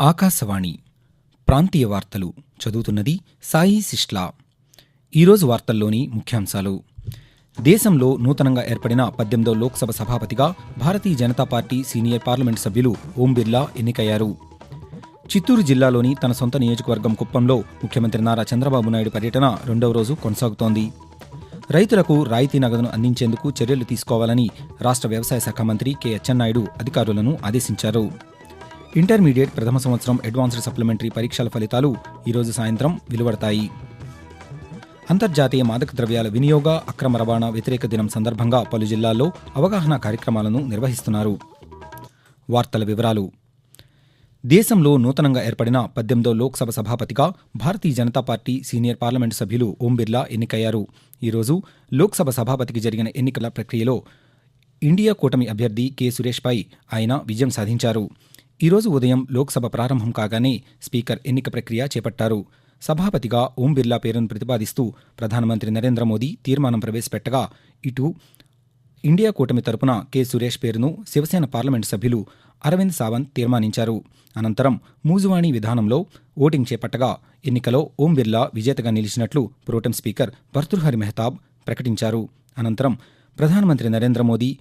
ఆకాశవాణి ప్రాంతీయ వార్తలు చదువుతున్నది సాయి సిష్లా ఈరోజు వార్తల్లోని ముఖ్యాంశాలు. దేశంలో నూతనంగా ఏర్పడిన పద్దెనిమిదో Lok Sabha సభాపతిగా Bharatiya Janata Party senior parliament సభ్యులు ఓం బిర్లా ఎన్నికయ్యారు. చిత్తూరు జిల్లాలోని తన సొంత నియోజకవర్గం కుప్పంలో ముఖ్యమంత్రి నారా చంద్రబాబు నాయుడు పర్యటన రెండవ రోజు కొనసాగుతోంది. రైతులకు రాయితీ నగదును అందించేందుకు చర్యలు తీసుకోవాలని రాష్ట్ర వ్యవసాయ శాఖ మంత్రి కె. అచ్చెన్నాయుడు అధికారులను ఆదేశించారు. ఇంటర్మీడియట్ ప్రథమ సంవత్సరం అడ్వాన్స్డ్ సప్లిమెంటరీ పరీక్షల ఫలితాలు ఈరోజు సాయంత్రం వెలువడతాయి. అంతర్జాతీయ మాదక ద్రవ్యాల వినియోగ అక్రమ రవాణా వ్యతిరేక దినం సందర్భంగా పలు జిల్లాల్లో అవగాహన కార్యక్రమాలను నిర్వహిస్తున్నారు. వార్తల వివరాలు. దేశంలో నూతనంగా ఏర్పడిన పద్దెనిమిదో Lok Sabha సభాపతిగా Bharatiya Janata Party senior parliament సభ్యులు ఓం బిర్లా ఎన్నికయ్యారు. ఈరోజు లోక్సభ సభాపతికి జరిగిన ఎన్నికల ప్రక్రియలో ఇండియా కూటమి అభ్యర్థి కె సురేష్పై ఆయన విజయం సాధించారు. ఈరోజు ఉదయం లోక్సభ ప్రారంభం కాగానే స్పీకర్ ఎన్నిక ప్రక్రియ చేపట్టారు. సభాపతిగా ఓం బిర్లా పేరును ప్రతిపాదిస్తూ ప్రధానమంత్రి నరేంద్ర మోదీ తీర్మానం ప్రవేశపెట్టగా ఇటు ఇండియా కూటమి తరపున కె. సురేష్ పేరును శివసేన పార్లమెంటు సభ్యులు అరవింద్ సావంత్ తీర్మానించారు. అనంతరం మూజువాణి విధానంలో ఓటింగ్ చేపట్టగా ఎన్నికలో ఓం బిర్లా విజేతగా నిలిచినట్లు ప్రోటెం స్పీకర్ భర్తృహరి మెహతాబ్ ప్రకటించారు. అనంతరం ప్రధానమంత్రి నరేంద్ర మోదీ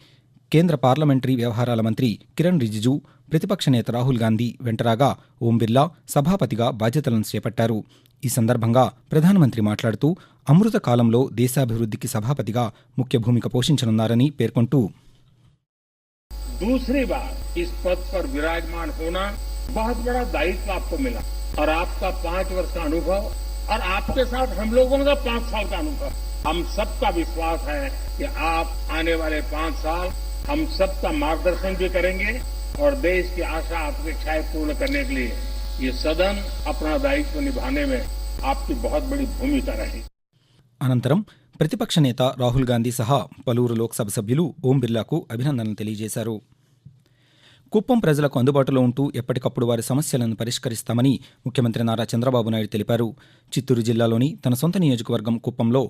కేంద్ర పార్లమెంటరీ వ్యవహారాల మంత్రి కిరణ్ రిజిజు ప్రతిపక్ష నేత రాహుల్ గాంధీ వెంటరాగా ఓం బిర్లా సభాపతిగా బాధ్యతలను చేపట్టారు ఈ సందర్భంగా ప్రధానమంత్రి మాట్లాడుతూ అమృత కాలంలో దేశాభివృద్ధికి సభాపతిగా ముఖ్య భూమిక పోషించనున్నారని పేర్కొంటూ दूसरी बार इस पद पर विराजमान होना बहुत बड़ा दायित्व आपको मिला और आपका पांच वर्ष का अनुभव और आपके साथ हम लोगों का पांच साल का अनुभव हम सबका विश्वास है कि आप आने वाले पांच साल हम सबका मार्गदर्शन भी करेंगे और देश की आशा अपेक्षाएं पूर्ण करने के लिए ये सदन अपना दायित्व निभाने में आपकी बहुत बड़ी भूमिका रहेगी అనంతరం ప్రతిపక్ష నేత రాహుల్ గాంధీ సహా పలువురు లోక్సభ సభ్యులు ఓం బిర్లాకు అభినందనలు తెలియజేశారు కుప్పం ప్రజలకు అందుబాటులో ఉంటూ ఎప్పటికప్పుడు వారి సమస్యలను పరిష్కరిస్తామని ముఖ్యమంత్రి నారా చంద్రబాబు నాయుడు తెలిపారు చిత్తూరు జిల్లాలోని తన సొంత నియోజకవర్గం కుప్పంలో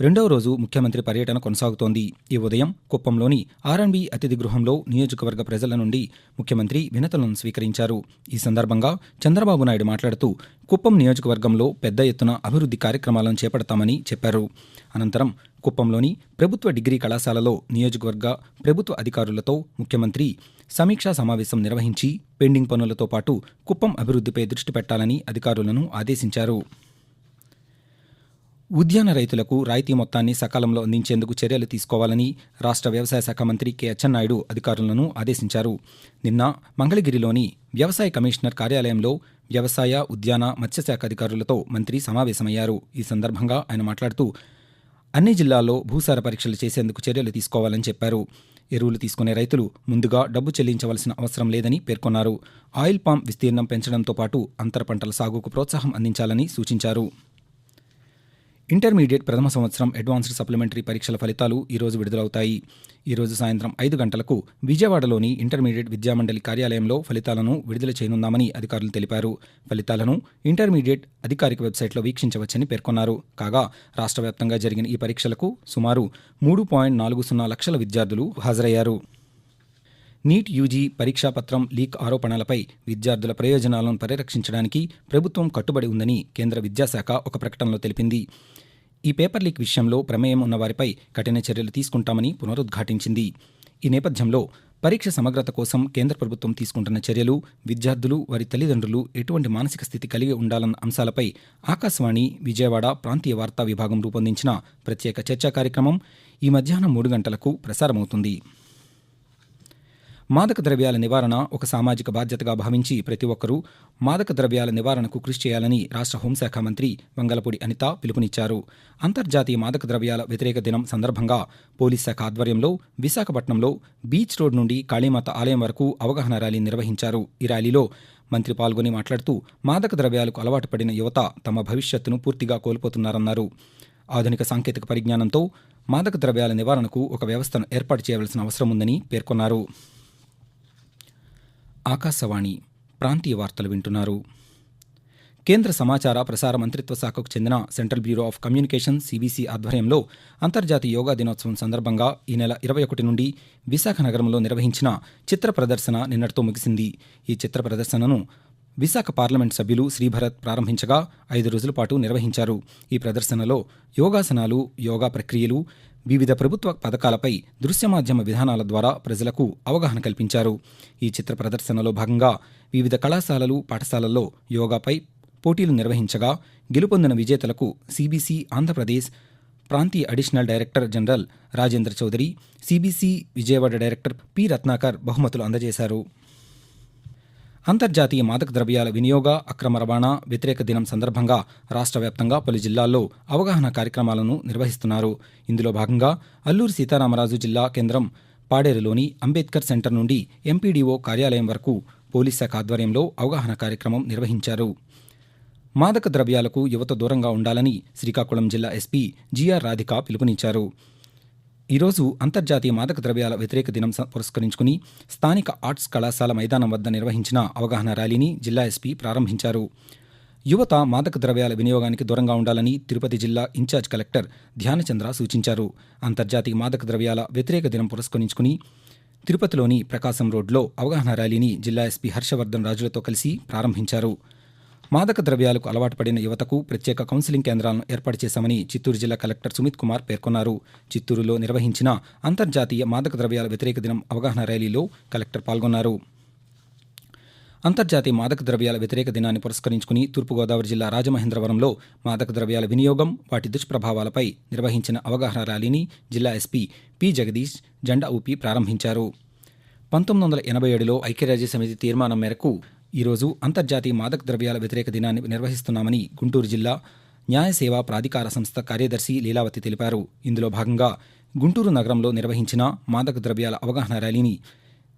రెండవ రోజు ముఖ్యమంత్రి పర్యటన కొనసాగుతోంది. ఈ ఉదయం కుప్పంలోని ఆర్ఎన్బి అతిథి గృహంలో నియోజకవర్గ ప్రజల నుండి ముఖ్యమంత్రి వినతులను స్వీకరించారు. ఈ సందర్భంగా చంద్రబాబు నాయుడు మాట్లాడుతూ కుప్పం నియోజకవర్గంలో పెద్ద ఎత్తున అభివృద్ధి కార్యక్రమాలను చేపడతామని చెప్పారు. అనంతరం కుప్పంలోని ప్రభుత్వ డిగ్రీ కళాశాలలో నియోజకవర్గ ప్రభుత్వ అధికారులతో ముఖ్యమంత్రి సమీక్షా సమావేశం నిర్వహించి పెండింగ్ పనులతో పాటు కుప్పం అభివృద్ధిపై దృష్టి పెట్టాలని అధికారులను ఆదేశించారు. ఉద్యాన రైతులకు రాయితీ మొత్తాన్ని సకాలంలో అందించేందుకు చర్యలు తీసుకోవాలని రాష్ట్ర వ్యవసాయ శాఖ మంత్రి కె అచ్చెన్నాయుడు అధికారులను ఆదేశించారు. నిన్న మంగళగిరిలోని వ్యవసాయ కమిషనర్ కార్యాలయంలో వ్యవసాయ ఉద్యాన మత్స్యశాఖ అధికారులతో మంత్రి సమావేశమయ్యారు. ఈ సందర్భంగా ఆయన మాట్లాడుతూ అన్ని జిల్లాల్లో భూసార పరీక్షలు చేసేందుకు చర్యలు తీసుకోవాలని చెప్పారు. ఎరువులు తీసుకునే రైతులు ముందుగా డబ్బు చెల్లించవలసిన అవసరం లేదని పేర్కొన్నారు. ఆయిల్ పామ్ విస్తీర్ణం పెంచడంతో పాటు అంతర పంటల సాగుకు ప్రోత్సాహం అందించాలని సూచించారు. ఇంటర్మీడియట్ ప్రథమ సంవత్సరం అడ్వాన్స్డ్ సప్లిమెంటరీ పరీక్షల ఫలితాలు ఈరోజు విడుదలవుతాయి. ఈరోజు సాయంత్రం ఐదు గంటలకు విజయవాడలోని ఇంటర్మీడియట్ విద్యామండలి కార్యాలయంలో ఫలితాలను విడుదల చేయనున్నామని అధికారులు తెలిపారు. ఫలితాలను ఇంటర్మీడియట్ అధికారిక వెబ్సైట్లో వీక్షించవచ్చని పేర్కొన్నారు. కాగా రాష్ట్ర వ్యాప్తంగా జరిగిన ఈ పరీక్షలకు సుమారు మూడు పాయింట్ నాలుగు సున్నా లక్షల విద్యార్థులు హాజరయ్యారు. నీట్ యూజీ పరీక్షాపత్రం లీక్ ఆరోపణలపై విద్యార్థుల ప్రయోజనాలను పరిరక్షించడానికి ప్రభుత్వం కట్టుబడి ఉందని కేంద్ర విద్యాశాఖ ఒక ప్రకటనలో తెలిపింది. ఈ పేపర్ లీక్ విషయంలో ప్రమేయం ఉన్న వారిపై కఠిన చర్యలు తీసుకుంటామని పునరుద్ఘాటించింది. ఈ నేపథ్యంలో పరీక్ష సమగ్రత కోసం కేంద్ర ప్రభుత్వం తీసుకుంటున్న చర్యలు విద్యార్థులు వారి తల్లిదండ్రులు ఎటువంటి మానసిక స్థితి కలిగి ఉండాలన్న అంశాలపై ఆకాశవాణి విజయవాడ ప్రాంతీయ వార్తా విభాగం రూపొందించిన ప్రత్యేక చర్చా కార్యక్రమం ఈ మధ్యాహ్నం మూడు గంటలకు ప్రసారమవుతుంది. మాదక ద్రవ్యాల నివారణ ఒక సామాజిక బాధ్యతగా భావించి ప్రతి ఒక్కరూ మాదక ద్రవ్యాల నివారణకు కృషి చేయాలని రాష్ట్ర హోంశాఖ మంత్రి వంగలపూడి అనిత పిలుపునిచ్చారు. అంతర్జాతీయ మాదక ద్రవ్యాల వ్యతిరేక దినం సందర్భంగా పోలీస్ శాఖ ఆధ్వర్యంలో విశాఖపట్నంలో బీచ్ రోడ్ నుండి కాళీమాత ఆలయం వరకు అవగాహన ర్యాలీ నిర్వహించారు. ఈ ర్యాలీలో మంత్రి పాల్గొని మాట్లాడుతూ మాదక ద్రవ్యాలకు అలవాటు పడిన యువత తమ భవిష్యత్తును పూర్తిగా కోల్పోతున్నారన్నారు. ఆధునిక సాంకేతిక పరిజ్ఞానంతో మాదక ద్రవ్యాల నివారణకు ఒక వ్యవస్థను ఏర్పాటు చేయవలసిన అవసరం ఉందని పేర్కొన్నారు. ఆకాశవాణి ప్రాంతీయ వార్తలు వింటున్నారు. కేంద్ర సమాచార ప్రసార మంత్రిత్వ శాఖకు చెందిన central bureau of communication CBC ఆధ్వర్యంలో అంతర్జాతీయ యోగా దినోత్సవం సందర్భంగా ఈ నెల ఇరవై ఒకటి నుండి విశాఖ నగరంలో నిర్వహించిన చిత్ర ప్రదర్శన నిన్నటితో ముగిసింది. ఈ చిత్ర ప్రదర్శనను విశాఖ పార్లమెంట్ సభ్యులు శ్రీభరత్ ప్రారంభించగా ఐదు రోజుల పాటు నిర్వహించారు. ఈ ప్రదర్శనలో యోగాసనాలు యోగా ప్రక్రియలు వివిధ ప్రభుత్వ పథకాలపై దృశ్య మాధ్యమ విధానాల ద్వారా ప్రజలకు అవగాహన కల్పించారు. ఈ చిత్ర ప్రదర్శనలో భాగంగా వివిధ కళాశాలలు పాఠశాలల్లో యోగాపై పోటీలు నిర్వహించగా గెలుపొందిన విజేతలకు సిబిసి ఆంధ్రప్రదేశ్ ప్రాంతీయ additional director general Rajendra Chaudhary CBC Vijayawada director P Ratnakar బహుమతులు అందజేశారు. అంతర్జాతీయ మాదక ద్రవ్యాల వినియోగ అక్రమ రవాణా వ్యతిరేక దినం సందర్భంగా రాష్ట్ర వ్యాప్తంగా పలు జిల్లాల్లో అవగాహన కార్యక్రమాలను నిర్వహిస్తున్నారు. ఇందులో భాగంగా అల్లూరు సీతారామరాజు జిల్లా కేంద్రం పాడేరులోని అంబేద్కర్ సెంటర్ నుండి ఎంపీడీఓ కార్యాలయం వరకు పోలీస్ శాఖ ఆధ్వర్యంలో అవగాహన కార్యక్రమం నిర్వహించారు. మాదక ద్రవ్యాలకు యువత దూరంగా ఉండాలని శ్రీకాకుళం జిల్లా ఎస్పీ జిఆర్ రాధిక పిలుపునిచ్చారు. ఈరోజు అంతర్జాతీయ మాదక ద్రవ్యాల వ్యతిరేక దినం పురస్కరించుకుని స్థానిక ఆర్ట్స్ కళాశాల మైదానం వద్ద నిర్వహించిన అవగాహన ర్యాలీని జిల్లా ఎస్పీ ప్రారంభించారు. యువత మాదక ద్రవ్యాల వినియోగానికి దూరంగా ఉండాలని తిరుపతి జిల్లా ఇన్ఛార్జ్ కలెక్టర్ ధ్యానచంద్ర సూచించారు. అంతర్జాతీయ మాదక ద్రవ్యాల వ్యతిరేక దినం పురస్కరించుకుని తిరుపతిలోని ప్రకాశం రోడ్లో అవగాహన ర్యాలీని జిల్లా ఎస్పీ హర్షవర్ధన్ రాజులతో కలిసి ప్రారంభించారు. మాదక ద్రవ్యాలకు అలవాటు పడిన యువతకు ప్రత్యేక కౌన్సిలింగ్ కేంద్రాలను ఏర్పాటు చేశామని చిత్తూరు జిల్లా కలెక్టర్ సుమిత్ కుమార్ పేర్కొన్నారు. చిత్తూరులో నిర్వహించిన అంతర్జాతీయ మాదక ద్రవ్యాల వ్యతిరేక దినం అవగాహన ర్యాలీలో కలెక్టర్ పాల్గొన్నారు. అంతర్జాతీయ మాదక ద్రవ్యాల వ్యతిరేక దినాన్ని పురస్కరించుకుని తూర్పుగోదావరి జిల్లా రాజమహేంద్రవరంలో మాదక ద్రవ్యాల వినియోగం వాటి దుష్ప్రభావాలపై నిర్వహించిన అవగాహన ర్యాలీని జిల్లా ఎస్పీ పి జగదీష్ జెండా ఊపి ప్రారంభించారు. పంతొమ్మిది వందల ఎనభై ఏడులో ఐక్యరాజ్య సమితి తీర్మానం మేరకు ఈరోజు అంతర్జాతీయ మాదక ద్రవ్యాల వ్యతిరేక దినాన్ని నిర్వహిస్తున్నామని గుంటూరు జిల్లా న్యాయ సేవా ప్రాధికార సంస్థ కార్యదర్శి లీలావతి తెలిపారు. ఇందులో భాగంగా గుంటూరు నగరంలో నిర్వహించిన మాదక ద్రవ్యాల అవగాహన ర్యాలీని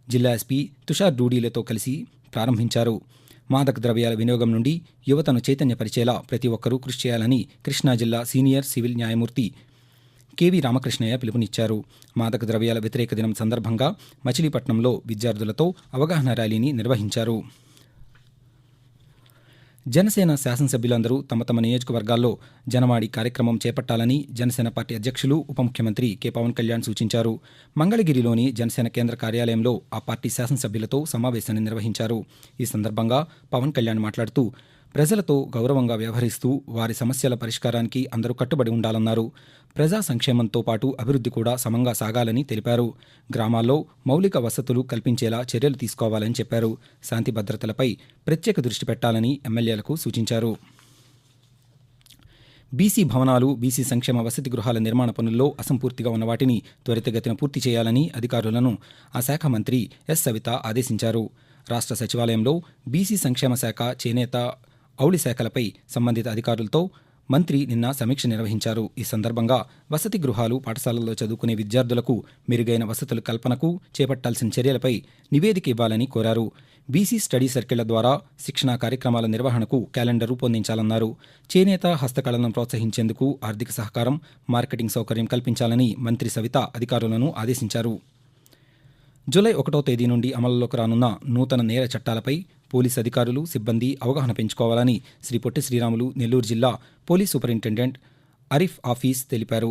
జిల్లా ఎస్పీ తుషార్ డూడీలతో కలిసి ప్రారంభించారు. మాదక ద్రవ్యాల వినియోగం నుండి యువతను చైతన్యపరిచేలా ప్రతి ఒక్కరూ కృషి చేయాలని కృష్ణా జిల్లా సీనియర్ సివిల్ న్యాయమూర్తి కేవి రామకృష్ణయ్య పిలుపునిచ్చారు. మాదక ద్రవ్యాల వ్యతిరేక దినం సందర్భంగా మచిలీపట్నంలో విద్యార్థులతో అవగాహన ర్యాలీని నిర్వహించారు. జనసేన శాసనసభ్యులందరూ తమ తమ నియోజకవర్గాల్లో జనవాడి కార్యక్రమం చేపట్టాలని జనసేన పార్టీ అధ్యక్షులు ఉప ముఖ్యమంత్రి కె పవన్ కళ్యాణ్ సూచించారు. మంగళగిరిలోని జనసేన కేంద్ర కార్యాలయంలో ఆ పార్టీ శాసనసభ్యులతో సమావేశాన్ని నిర్వహించారు. ఈ సందర్భంగా పవన్ కళ్యాణ్ మాట్లాడుతూ ప్రజలతో గౌరవంగా వ్యవహరిస్తూ వారి సమస్యల పరిష్కారానికి అందరూ కట్టుబడి ఉండాలన్నారు. ప్రజా సంక్షేమంతో పాటు అభివృద్ధి కూడా సమంగా సాగాలని తెలిపారు. గ్రామాల్లో మౌలిక వసతులు కల్పించేలా చర్యలు తీసుకోవాలని చెప్పారు. శాంతి భద్రతలపై ప్రత్యేక దృష్టి పెట్టాలని ఎమ్మెల్యేలకు సూచించారు. బీసీ భవనాలు బీసీ సంక్షేమ వసతి గృహాల నిర్మాణ పనుల్లో అసంపూర్తిగా ఉన్న వాటిని త్వరితగతిన పూర్తి చేయాలని అధికారులను ఆ శాఖ మంత్రి ఎస్. సవిత ఆదేశించారు. రాష్ట్ర సచివాలయంలో బీసీ సంక్షేమ శాఖ చేనేత ఔళి శాఖలపై సంబంధిత అధికారులతో మంత్రి నిన్న సమీక్ష నిర్వహించారు. ఈ సందర్భంగా వసతి గృహాలు పాఠశాలల్లో చదువుకునే విద్యార్థులకు మెరుగైన వసతుల కల్పనకు చేపట్టాల్సిన చర్యలపై నివేదిక ఇవ్వాలని కోరారు. బీసీ స్టడీ సర్కిళ్ళ ద్వారా శిక్షణా కార్యక్రమాల నిర్వహణకు క్యాలెండర్ రూపొందించాలన్నారు. చేనేత హస్తకళలను ప్రోత్సహించేందుకు ఆర్థిక సహకారం మార్కెటింగ్ సౌకర్యం కల్పించాలని మంత్రి సవిత అధికారులను ఆదేశించారు. జూలై ఒకటో తేదీ నుండి అమలులోకి రానున్న నూతన నేర చట్టాలపై పోలీస్ అధికారులు సిబ్బంది అవగాహన పెంచుకోవాలని శ్రీ పొట్టి శ్రీరాములు నెల్లూరు జిల్లా పోలీస్ సూపరింటెండెంట్ అరిఫ్ ఆఫీస్ తెలిపారు.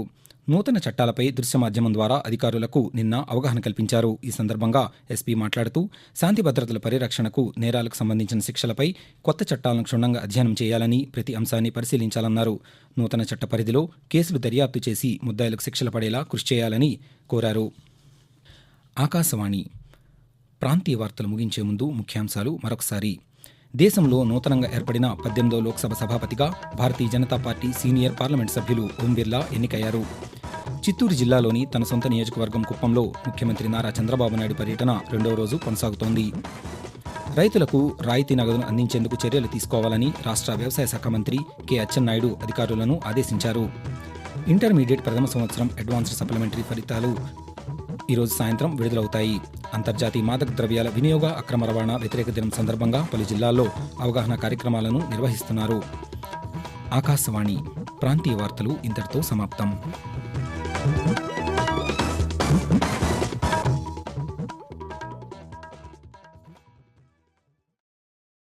నూతన చట్టాలపై దృశ్య మాధ్యమం ద్వారా అధికారులకు నిన్న అవగాహన కల్పించారు. ఈ సందర్భంగా ఎస్పీ మాట్లాడుతూ శాంతి భద్రతల పరిరక్షణకు నేరాలకు సంబంధించిన శిక్షలపై కొత్త చట్టాలను క్షుణ్ణంగా అధ్యయనం చేయాలని ప్రతి అంశాన్ని పరిశీలించాలన్నారు. నూతన చట్ట పరిధిలో కేసులు దర్యాప్తు చేసి ముద్దాయిలకు శిక్షలు పడేలా కృషి చేయాలని కోరారు. ఆకాశవాణి ప్రాంతీయ వార్తలు ముగించే ముందు ముఖ్యాంశాలు మరొకసారి. దేశంలో నూతనంగా ఏర్పడిన పద్దెనిమిదో Lok Sabha సభాపతిగా Bharatiya Janata Party senior parliament సభ్యులు ఓం బిర్లా ఎన్నికయ్యారు. చిత్తూరు జిల్లాలోని తన సొంత నియోజకవర్గం కుప్పంలో ముఖ్యమంత్రి నారా చంద్రబాబు నాయుడు పర్యటన రెండవ రోజు కొనసాగుతోంది. రైతులకు రాయితీ నగదును అందించేందుకు చర్యలు తీసుకోవాలని రాష్ట్ర వ్యవసాయ శాఖ మంత్రి కె అచ్చెన్నాయుడు అధికారులను ఆదేశించారు. ఇంటర్మీడియట్ ప్రథమ సంవత్సరం అడ్వాన్స్డ్ సప్లిమెంటరీ ఫలితాలు ఈరోజు సాయంత్రం విడుదలవుతాయి. అంతర్జాతీయ మాదక ద్రవ్యాల వినియోగ అక్రమ రవాణా వ్యతిరేక దినం సందర్భంగా పలు జిల్లాల్లో అవగాహన కార్యక్రమాలను నిర్వహిస్తున్నారు. ఆకాశవాణి ప్రాంతీయ వార్తలు ఇంతటితో సమాప్తం.